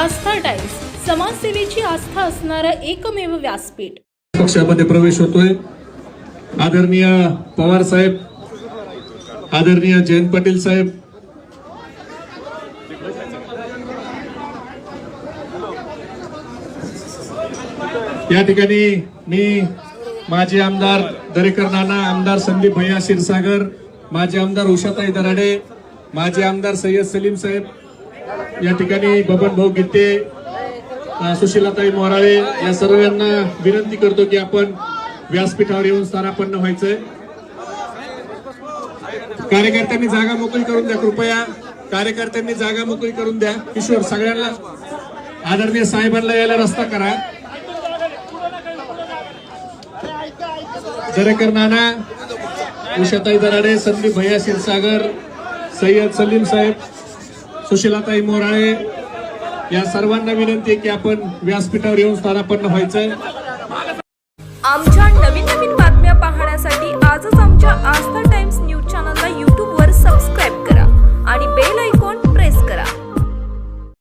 आस्था times समाजसेवेची आस्था असणारं एकमेव व्यासपीठ. पक्षामध्ये प्रवेश होतोय. आदरणीय पवार साहेब आदरणीय जयंत पाटील साहेब या ठिकाणी मी माजी आमदार दरेकर नाना आमदार संदीप भैया क्षीरसागर माजी आमदार उषाताई दराडे माजी आमदार सय्यद सलीम साहेब या ठिकाणी बबन भाऊ गीते सुशीलाताई मोराळे या सर्वांना विनंती करतो की आपण व्यासपीठावर येऊन स्थानापन्न व्हायचंय. कार्यकर्त्यांनी जागा मोकळी करून द्या कृपया. कार्यकर्त्यांनी जागा मोकळी करून द्या. किशोर सगळ्यांना आदरणीय साहेबांना यायला रस्ता करा. दरेकर नाना उषाताई दराडे संदीप भैया क्षीरसागर सय्यद सलीम साहेब सुशीलाताई मोराळे या सर्वांना विनंती आहे की आपण व्यासपीठावर येऊन स्थानापन्न व्हायचंय. आमच्या नवीन नवीन बातम्या पाहण्यासाठी आजच आमच्या आस्था